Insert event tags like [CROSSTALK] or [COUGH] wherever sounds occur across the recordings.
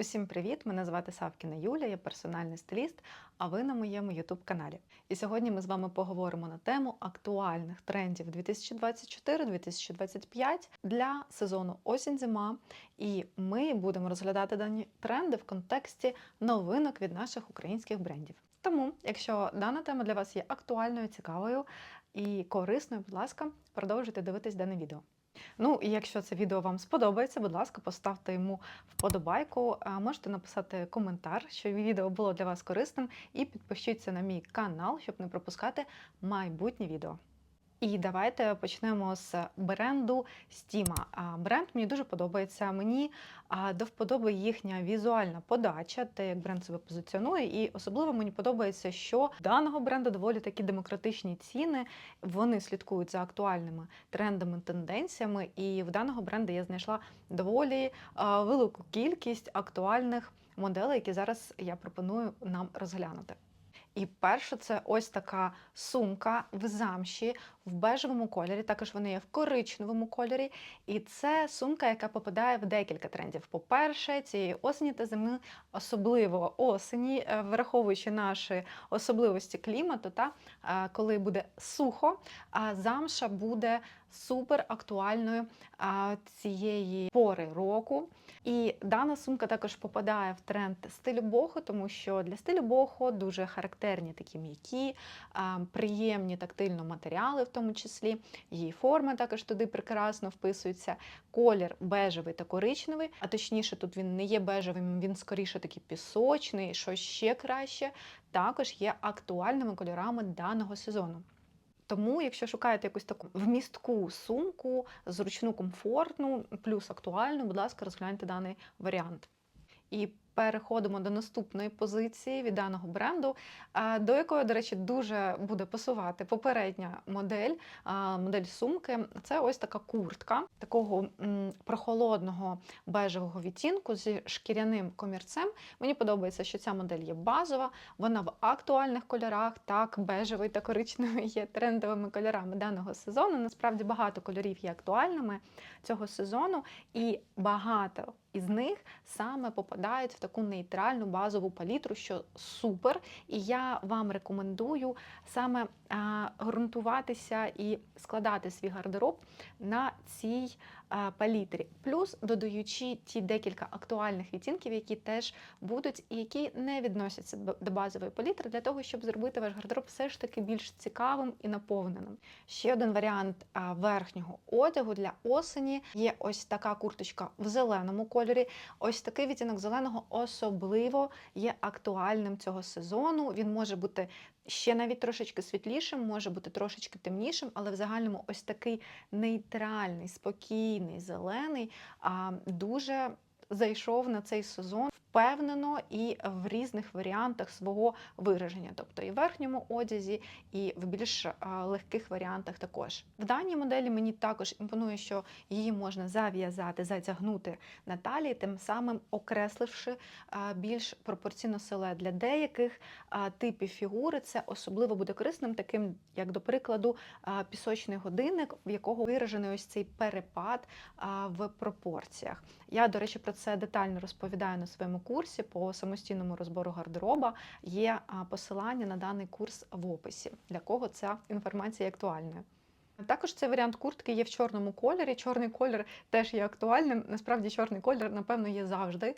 Усім привіт! Мене звати Савкіна Юля, я персональний стиліст, а ви на моєму youtube каналі. І сьогодні ми з вами поговоримо на тему актуальних трендів 2024-2025 для сезону осінь-зима. І ми будемо розглядати дані тренди в контексті новинок від наших українських брендів. Тому, якщо дана тема для вас є актуальною, цікавою і корисною, будь ласка, продовжуйте дивитись дане відео. Ну і якщо це відео вам сподобається, будь ласка, поставте йому вподобайку. Можете написати коментар, що відео було для вас корисним, і підпишіться на мій канал, щоб не пропускати майбутні відео. І давайте почнемо з бренду Стіма. Бренд мені дуже подобається. Мені до вподоби їхня візуальна подача, те, як бренд себе позиціонує. І особливо мені подобається, що даного бренду доволі такі демократичні ціни. Вони слідкують за актуальними трендами, тенденціями. І в даного бренду я знайшла доволі велику кількість актуальних моделей, які зараз я пропоную нам розглянути. І перше, це ось така сумка в замші в бежевому кольорі. Також вони є в коричневому кольорі. І це сумка, яка попадає в декілька трендів. По-перше, цієї осені та зими, особливо осені, е, враховуючи наші особливості клімату, та е, коли буде сухо, а замша буде супер актуальною цієї пори року. І дана сумка також попадає в тренд стилю бохо, тому що для стилю бохо дуже характерні такі м'які, приємні тактильно матеріали, в тому числі. Її форма також туди прекрасно вписується. Колір бежевий та коричневий, а точніше, тут він не є бежевим, він скоріше такий пісочний, що ще краще, також є актуальними кольорами даного сезону. Тому, якщо шукаєте якусь таку вмістку сумку, зручну, комфортну, плюс актуальну, будь ласка, розгляньте даний варіант. І переходимо до наступної позиції від даного бренду, до якої, до речі, дуже буде пасувати попередня модель, модель сумки. Це ось така куртка такого прохолодного бежевого відтінку зі шкіряним комірцем. Мені подобається, що ця модель є базова, вона в актуальних кольорах. Так, бежевий та коричневий є трендовими кольорами даного сезону. Насправді багато кольорів є актуальними цього сезону, і багато із них саме попадають в таку нейтральну базову палітру, що супер. І я вам рекомендую саме а, ґрунтуватися і складати свій гардероб на цій палітрі, плюс додаючи ті декілька актуальних відтінків, які теж будуть і які не відносяться до базової палітри, для того, щоб зробити ваш гардероб все ж таки більш цікавим і наповненим. Ще один варіант верхнього одягу для осені є ось така курточка в зеленому кольорі. Ось такий відтінок зеленого особливо є актуальним цього сезону. Він може бути ще навіть трошечки світлішим, може бути трошечки темнішим, але в загальному ось такий нейтральний, спокійний, зелений, дуже зайшов на цей сезон впевнено і в різних варіантах свого вираження, тобто і в верхньому одязі, і в більш легких варіантах також. В даній моделі мені також імпонує, що її можна зав'язати, затягнути на талії, тим самим окресливши більш пропорційно силует. Для деяких типів фігури це особливо буде корисним, таким, як, до прикладу, пісочний годинник, в якого виражений ось цей перепад в пропорціях. Я, до речі, про це детально розповідаю на своєму курсі по самостійному розбору гардероба є посилання на даний курс в описі, для кого ця інформація є актуальною. Також цей варіант куртки є в чорному кольорі. Чорний колір теж є актуальним. Насправді, чорний колір, напевно, є завжди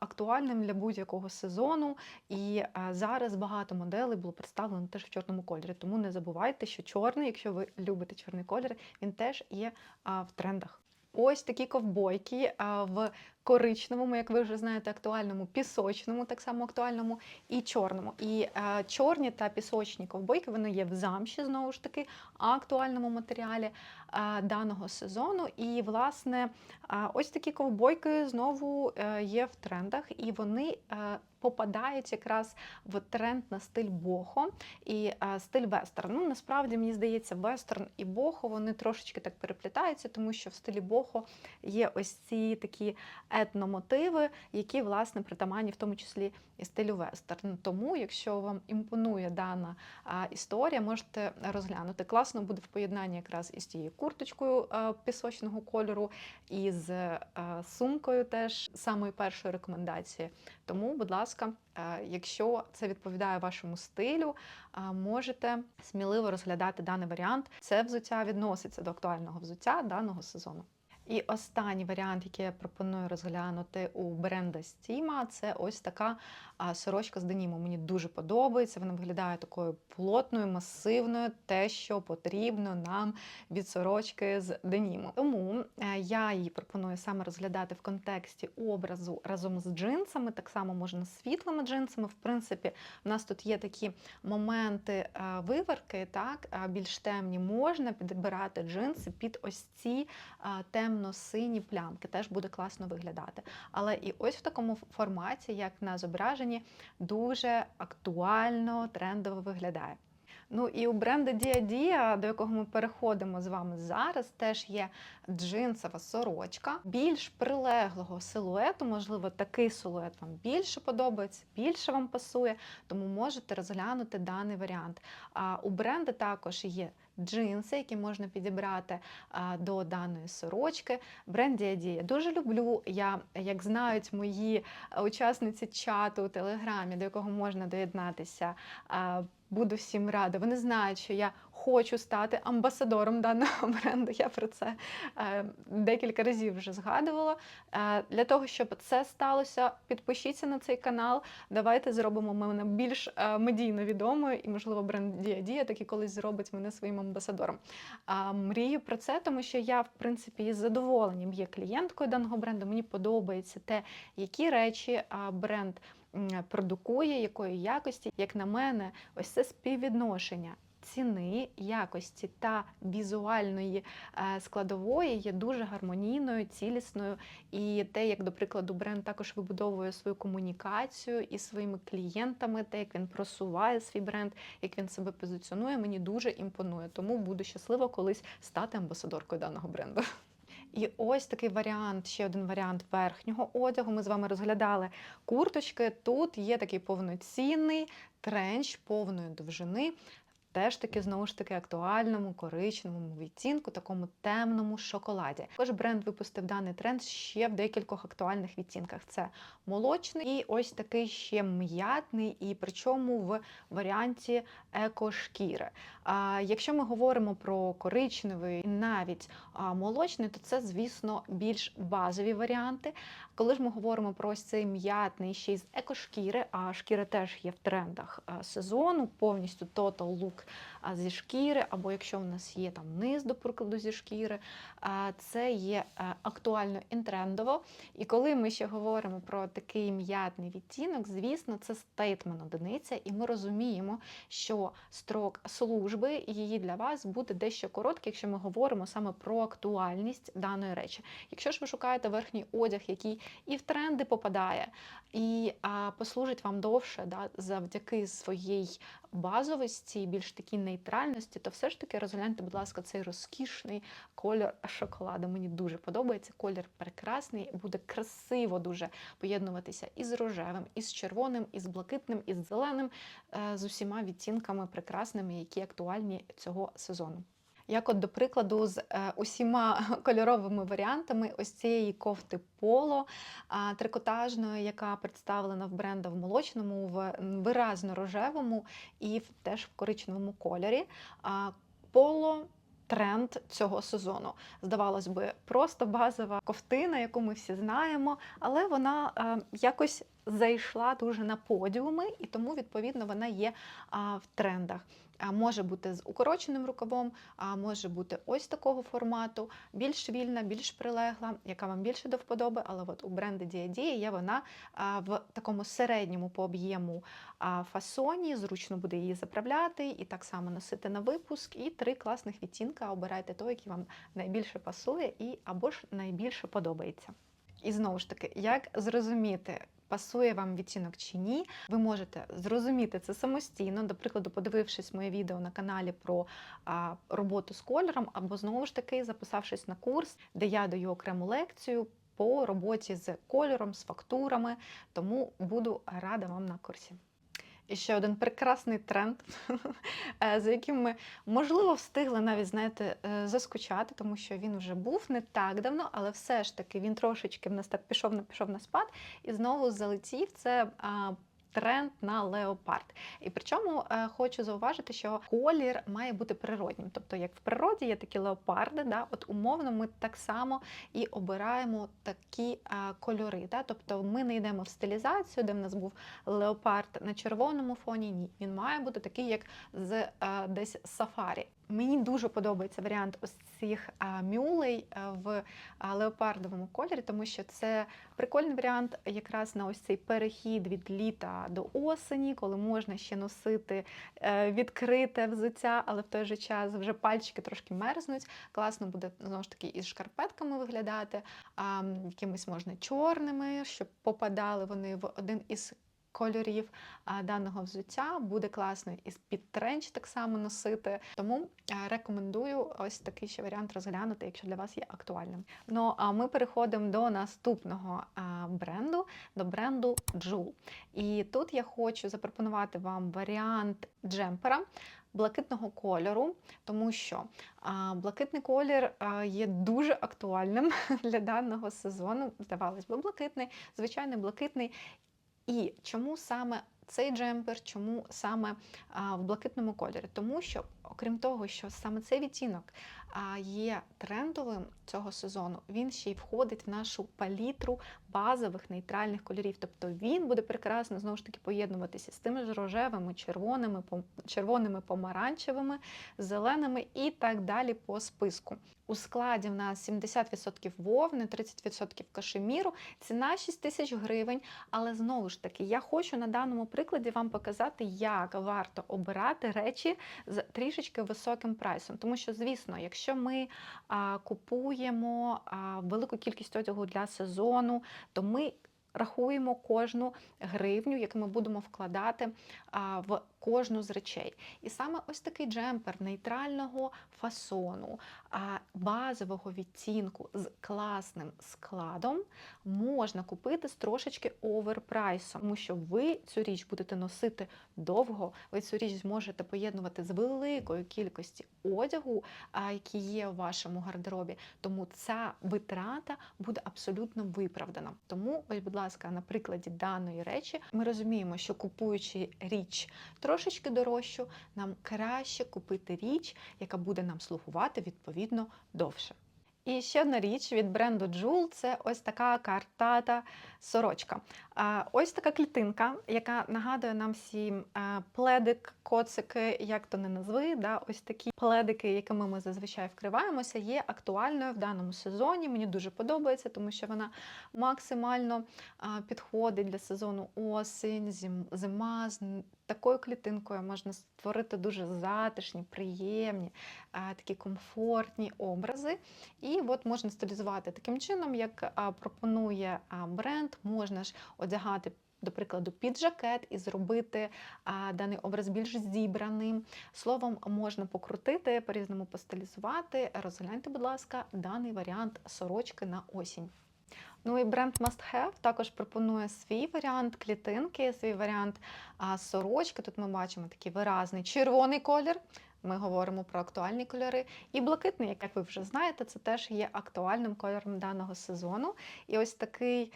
актуальним для будь-якого сезону. І зараз багато моделей було представлено теж в чорному кольорі. Тому не забувайте, що чорний, якщо ви любите чорний колір, він теж є в трендах. Ось такі ковбойки в коричневому, як ви вже знаєте, актуальному, пісочному, так само актуальному, і чорному. І е, чорні та пісочні ковбойки вони є в замші, знову ж таки, актуальному матеріалі даного сезону. І, власне, е, ось такі ковбойки знову е, є в трендах, і вони. Е, Попадають якраз в тренд на стиль бохо і стиль вестерн. Ну, Насправді, мені здається, вестерн і бохо вони трошечки так переплітаються, тому що в стилі бохо є ось ці такі етномотиви, які власне притаманні в тому числі і стилю вестерн. Тому, якщо вам імпонує дана історія, можете розглянути. Класно буде в поєднанні якраз із тією курточкою е, пісочного кольору, і з е, сумкою теж самої першої рекомендації. Тому, будь ласка, е, якщо це відповідає вашому стилю, можете сміливо розглядати даний варіант. Це взуття відноситься до актуального взуття даного сезону. І останній варіант, який я пропоную розглянути у бренда Стіма, це ось така сорочка з деніму. Мені дуже подобається. Вона виглядає такою плотною, масивною, те, що потрібно нам від сорочки з деніму. Тому е, я її пропоную саме розглядати в контексті образу разом з джинсами. Так само можна з світлими джинсами. В принципі, в нас тут є такі моменти е, виверки, так більш темні. Можна підбирати джинси під ось ці а, темно-сині плямки. Теж буде класно виглядати. Але і ось в такому форматі, як на зображенні, дуже актуально, трендово виглядає. Ну і у бренду Dia, до якого ми переходимо з вами зараз, теж є джинсова сорочка більш прилеглого силуету. Можливо, такий силует вам більше подобається, більше вам пасує, тому можете розглянути даний варіант. А у бренду також є джинси, які можна підібрати до даної сорочки. Бренд Dia дуже люблю. Я, як знають мої учасниці чату у Телеграмі, до якого можна доєднатися. Буду всім рада. Вони знають, що я хочу стати амбасадором даного [LAUGHS] бренду. Я про це е, декілька разів вже згадувала. Е, для того, щоб це сталося, підпишіться на цей канал. Давайте зробимо мене більш е, медійно відомою, і, можливо, бренд Дія таки колись зробить мене своїм амбасадором. Мрію про це, тому що я, в принципі, із задоволенням є клієнткою даного бренду. Мені подобається те, які речі бренд продукує, якої якості, як на мене, ось це співвідношення. Ціни, якості та візуальної е, складової є дуже гармонійною, цілісною. І те, як, до прикладу, бренд також вибудовує свою комунікацію із своїми клієнтами, те, як він просуває свій бренд, як він себе позиціонує, мені дуже імпонує. Тому буду щаслива колись стати амбасадоркою даного бренду. І ось такий варіант, ще один варіант верхнього одягу. Ми з вами розглядали курточки. Тут є такий повноцінний тренч повної довжини. Теж таки знову ж таки актуальному коричневому відтінку, такому темному шоколаді. Також бренд випустив даний тренд ще в декількох актуальних відтінках. Це молочний і ось такий ще м'ятний, і причому в варіанті екошкіри. А якщо ми говоримо про коричневий навіть молочний, то це, звісно, більш базові варіанти. Коли ж ми говоримо про ось цей м'ятний ще й з екошкіри, а шкіра теж є в трендах сезону, повністю total look зі шкіри, або якщо в нас є там низ, до прикладу, зі шкіри, це є актуально і трендово. І коли ми ще говоримо про такий м'ятний відтінок, звісно, це стейтмент одиниця, і ми розуміємо, що строк служби її для вас буде дещо короткий, якщо ми говоримо саме про актуальність даної речі. Якщо ж ви шукаєте верхній одяг, який і в тренди попадає, і а, послужить вам довше, да, завдяки своїй базовості, більш такій нейтральності, то все ж таки розгляньте, будь ласка, цей розкішний колір шоколаду. Мені дуже подобається. Колір прекрасний, буде красиво дуже поєднуватися із рожевим, із червоним, із блакитним, із зеленим, е, з усіма відтінками прекрасними, які актуальні цього сезону. Як, от, до прикладу, з е, усіма [LAUGHS] кольоровими варіантами ось цієї кофти поло трикотажної, яка представлена в бренда в молочному, в виразно рожевому і в, теж в коричневому кольорі. Поло тренд цього сезону. Здавалось би, просто базова ковтина, яку ми всі знаємо, але вона е, якось зайшла дуже на подіуми, і тому, відповідно, вона є в трендах. Може бути з укороченим рукавом, а може бути ось такого формату, більш вільна, більш прилегла, яка вам більше до вподоби, але от у Dia Dia є вона в такому середньому по об'єму фасоні, зручно буде її заправляти і так само носити на випуск. І три класних відтінка. Обирайте той, який вам найбільше пасує і або ж найбільше подобається. І знову ж таки, як зрозуміти, пасує вам відтінок чи ні, ви можете зрозуміти це самостійно, до прикладу, подивившись моє відео на каналі про а, роботу з кольором, або знову ж таки записавшись на курс, де я даю окрему лекцію по роботі з кольором, з фактурами, тому буду рада вам на курсі. І ще один прекрасний тренд, [LAUGHS] е, за яким ми, можливо, встигли навіть, знаєте, е, заскучати, тому що він вже був не так давно, але все ж таки він трошечки в нас так пішов на пішов на спад і знову залетів. Це тренд на леопард. І причому е, хочу зауважити, що колір має бути природнім. Тобто, як в природі є такі леопарди, да, от умовно ми так само і обираємо такі е, кольори. Да? Тобто ми не йдемо в стилізацію, де в нас був леопард на червоному фоні. Ні, він має бути такий, як з е, десь сафарі. Мені дуже подобається варіант ось цих мюлей в леопардовому кольорі, тому що це прикольний варіант якраз на ось цей перехід від літа до осені, коли можна ще носити е, відкрите взуття, але в той же час вже пальчики трошки мерзнуть. Класно буде знову ж таки із шкарпетками виглядати, якимись можна чорними, щоб попадали вони в один із кольорів даного взуття. Буде класно і під тренч так само носити. Тому рекомендую ось такий ще варіант розглянути, якщо для вас є актуальним. Ну а ми переходимо до наступного бренду, до бренду Jewel. І тут я хочу запропонувати вам варіант джемпера. Блакитного кольору, тому що а, блакитний колір а, є дуже актуальним [LAUGHS] для даного сезону. Здавалось би, блакитний, звичайний блакитний. І чому саме цей джемпер, чому саме в блакитному кольорі? Тому що, окрім того, що саме цей відтінок є трендовим цього сезону, він ще й входить в нашу палітру базових нейтральних кольорів. Тобто він буде прекрасно знову ж таки поєднуватися з тими ж рожевими, червоними, червоними, помаранчевими, зеленими і так далі по списку. У складі в нас 70% вовни, 30% кашеміру, ціна 6 тисяч гривень. Але знову ж таки, я хочу на даному прикладі вам показати, як варто обирати речі з трішечки високим прайсом. Тому що, звісно, якщо ми а, купуємо а, велику кількість одягу для сезону, то ми рахуємо кожну гривню, яку ми будемо вкладати в кожну з речей. І саме ось такий джемпер нейтрального фасону, базового відтінку з класним складом можна купити з трошечки оверпрайсом, тому що ви цю річ будете носити довго, ви цю річ зможете поєднувати з великою кількості одягу, які є у вашому гардеробі. Тому ця витрата буде абсолютно виправдана. Тому, ось, будь ласка, на прикладі даної речі ми розуміємо, що купуючи річ трошечки дорожчу, нам краще купити річ, яка буде нам слугувати відповідно довше. І ще одна річ від бренду Joule – це ось така картата сорочка. Ось така клітинка, яка нагадує нам всім пледик, коцики, як то не назви. Да? Ось такі пледики, якими ми зазвичай вкриваємося, є актуальною в даному сезоні. Мені дуже подобається, тому що вона максимально підходить для сезону осінь, зим- зима. З такою клітинкою можна створити дуже затишні, приємні, такі комфортні образи. І от можна стилізувати таким чином, як пропонує бренд, можна ж одягати. До прикладу, під жакет і зробити а, даний образ більш зібраним. Словом, можна покрутити, по-різному постилізувати. Розгляньте, будь ласка, даний варіант сорочки на осінь. Ну і бренд Must Have також пропонує свій варіант клітинки, свій варіант а, сорочки. Тут ми бачимо такий виразний червоний колір. Ми говоримо про актуальні кольори. І блакитний, як ви вже знаєте, це теж є актуальним кольором даного сезону. І ось такий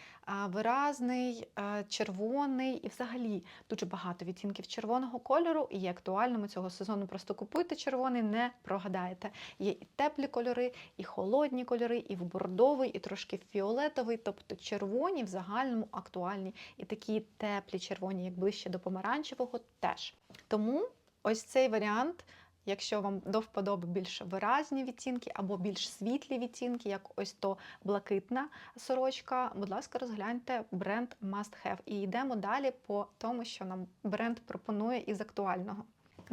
виразний, червоний, і взагалі дуже багато відтінків червоного кольору і є актуальними цього сезону. Просто купуйте червоний, не прогадаєте. Є і теплі кольори, і холодні кольори, і в бордовий, і трошки фіолетовий, тобто червоні в загальному актуальні, і такі теплі червоні, як ближче до помаранчевого, теж. Тому ось цей варіант. Якщо вам до вподоби більш виразні відтінки або більш світлі відтінки, як ось то блакитна сорочка, будь ласка, розгляньте бренд Must Have. І йдемо далі по тому, що нам бренд пропонує із актуального.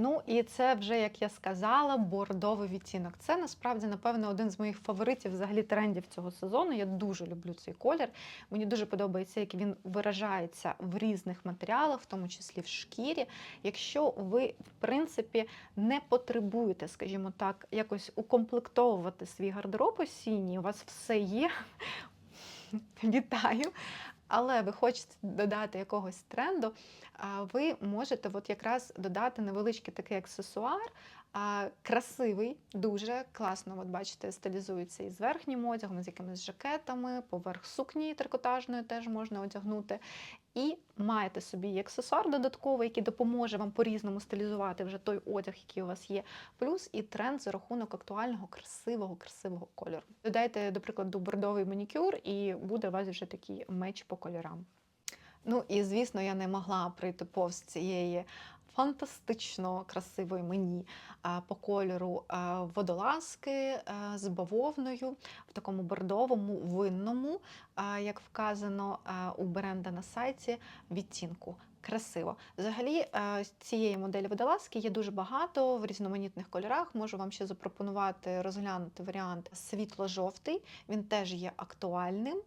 Ну і це вже, як я сказала, бордовий відтінок. Це насправді, напевно, один з моїх фаворитів взагалі трендів цього сезону. Я дуже люблю цей колір. Мені дуже подобається, як він виражається в різних матеріалах, в тому числі в шкірі. Якщо ви, в принципі, не потребуєте, скажімо так, якось укомплектовувати свій гардероб осінній, у вас все є. [LAUGHS] Вітаю! Але ви хочете додати якогось тренду, ви можете от якраз додати невеличкий такий аксесуар, красивий, дуже класно, от бачите, стилізується із верхнім одягом, з якимись жакетами, поверх сукні трикотажної теж можна одягнути. І маєте собі аксесуар додатковий, який допоможе вам по-різному стилізувати вже той одяг, який у вас є. Плюс і тренд за рахунок актуального, красивого, красивого кольору. Додайте, до прикладу, бордовий манікюр, і буде у вас вже такий меч по кольорам. Ну і звісно, я не могла прийти повз цієї фантастично красивої мені по кольору водолазки з бавовною в такому бордовому винному, як вказано у бренда на сайті, відтінку. Красиво. Взагалі, цієї моделі водолазки є дуже багато в різноманітних кольорах. Можу вам ще запропонувати розглянути варіант світло-жовтий. Він теж є актуальним.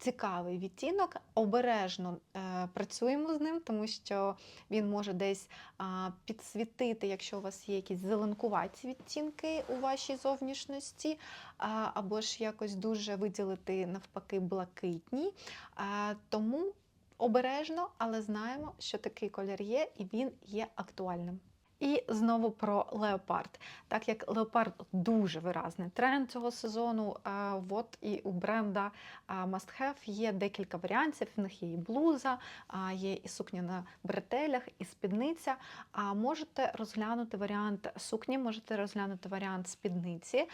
Цікавий відтінок, обережно е, працюємо з ним, тому що він може десь підсвітити, якщо у вас є якісь зеленкуваті відтінки у вашій зовнішності, або ж якось дуже виділити навпаки блакитні. Тому обережно, але знаємо, що такий колір є, і він є актуальним. І знову про леопард. Так як леопард дуже виразний тренд цього сезону, от і у бренда а, Must Have є декілька варіантів. В них є і блуза, є і сукня на бретелях, і спідниця. А можете розглянути варіант сукні, можете розглянути варіант спідниці.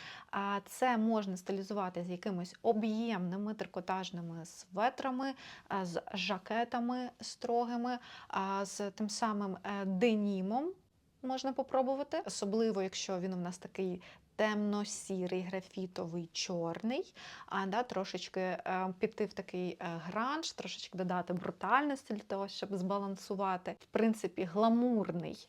Це можна стилізувати з якимись об'ємними трикотажними светрами, з жакетами строгими, з тим самим е, денімом можна попробувати, особливо якщо він у нас такий. Темно-сірий, графітовий, чорний, а да, трошечки е, піти в такий е, гранж, трошечки додати брутальності для того, щоб збалансувати, в принципі, гламурний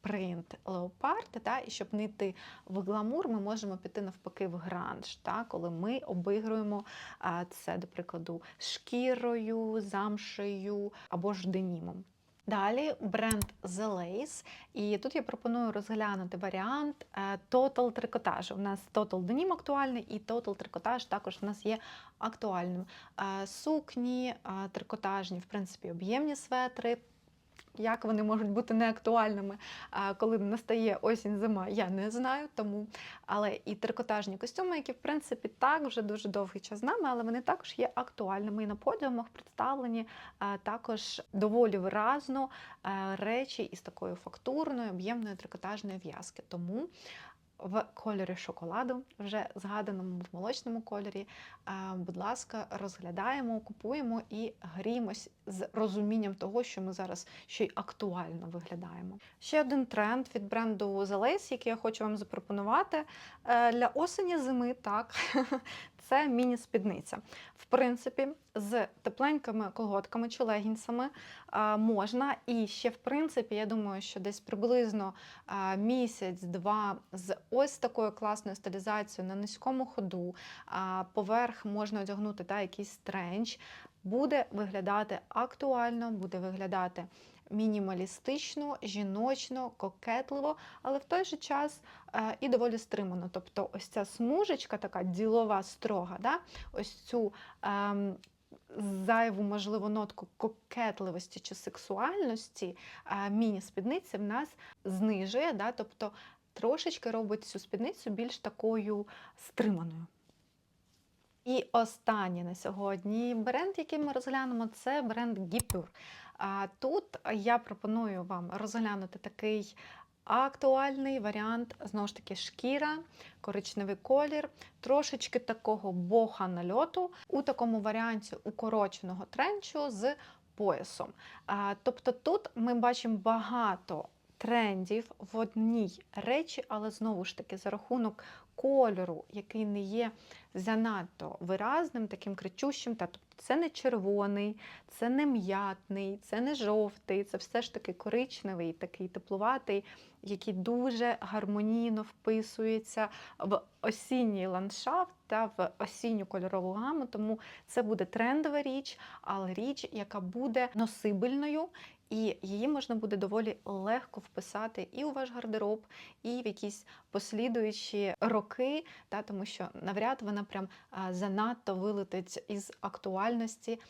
принт леопард, да, і щоб не йти в гламур, ми можемо піти навпаки в гранж, да, коли ми обігруємо а, це, до прикладу, шкірою, замшею або ж денімом. Далі бренд The Lace. І тут я пропоную розглянути варіант е, Total трикотажу. У нас Total Denim актуальний і Total трикотаж також у нас є актуальним. Е, Сукні, е, трикотажні, в принципі, об'ємні светри. Як вони можуть бути неактуальними, коли настає осінь-зима, я не знаю. Тому але і трикотажні костюми, які в принципі так вже дуже довгий час з нами, але вони також є актуальними. І на подіумах представлені також доволі виразно речі із такою фактурною, об'ємною трикотажної в'язки. Тому в кольорі шоколаду, вже згаданому в молочному кольорі. Будь ласка, розглядаємо, купуємо і гріємось з розумінням того, що ми зараз ще й актуально виглядаємо. Ще один тренд від бренду The Lace, який я хочу вам запропонувати е, для осені зими, так. [LAUGHS] Це міні-спідниця. В принципі, з тепленькими колготками чи легінсами можна. І ще, в принципі, я думаю, що десь приблизно місяць-два з ось такою класною стилізацією на низькому ходу, поверх можна одягнути та, якийсь тренч, буде виглядати актуально, буде виглядати мінімалістично, жіночно, кокетливо, але в той же час е, і доволі стримано. Тобто, ось ця смужечка, така ділова, строга, да? ось цю. Е, Зайву, можливо, нотку кокетливості чи сексуальності е, міні-спідниці в нас знижує, да? тобто трошечки робить цю спідницю більш такою стриманою. І останнє на сьогодні бренд, який ми розглянемо, це бренд Gipur. Тут я пропоную вам розглянути такий актуальний варіант, знову ж таки, шкіра, коричневий колір, трошечки такого боха нальоту у такому варіанті укороченого тренчу з поясом. Тобто тут ми бачимо багато трендів в одній речі, але знову ж таки за рахунок кольору, який не є занадто виразним, таким кричущим. Тобто це не червоний, це не м'ятний, це не жовтий, це все ж таки коричневий, такий теплуватий, який дуже гармонійно вписується в осінній ландшафт та в осінню кольорову гаму. Тому це буде трендова річ, але річ, яка буде носибельною. І її можна буде доволі легко вписати і у ваш гардероб, і в якісь послідуючі роки, та, тому що навряд вона прям занадто вилетить із актуальності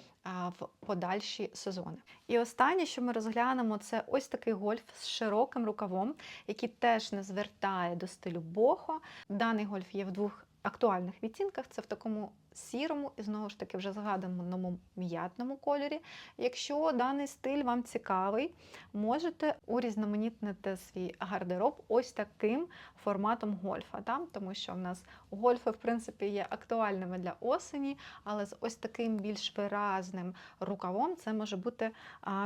в подальші сезони. І останнє, що ми розглянемо, це ось такий гольф з широким рукавом, який теж не звертає до стилю бохо. Даний гольф є в двох актуальних відтінках. Це в такому сірому і знову ж таки вже згаданому м'ятному кольорі. Якщо даний стиль вам цікавий, можете урізноманітнити свій гардероб ось таким форматом гольфа, да? тому що в нас гольфи, в принципі, є актуальними для осені, але з ось таким більш виразним рукавом це може бути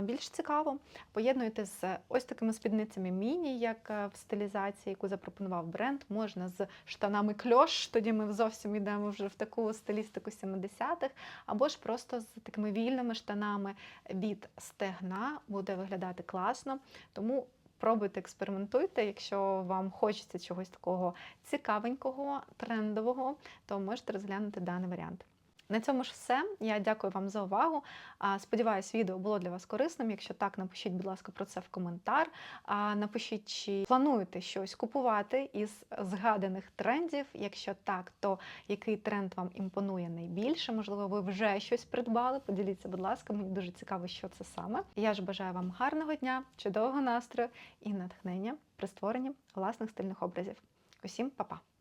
більш цікаво. Поєднуйте з ось такими спідницями міні, як е, в стилізації, яку запропонував бренд. Можна з штанами кльош, тоді ми зовсім йдемо вже в таку стилістику 70-х, або ж просто з такими вільними штанами від стегна буде виглядати класно. Тому пробуйте, експериментуйте. Якщо вам хочеться чогось такого цікавенького, трендового, то можете розглянути даний варіант. На цьому ж все. Я дякую вам за увагу. Сподіваюсь, відео було для вас корисним. Якщо так, напишіть, будь ласка, про це в коментар. Напишіть, чи плануєте щось купувати із згаданих трендів. Якщо так, то який тренд вам імпонує найбільше? Можливо, ви вже щось придбали. Поділіться, будь ласка, мені дуже цікаво, що це саме. Я ж бажаю вам гарного дня, чудового настрою і натхнення при створенні власних стильних образів. Усім па-па!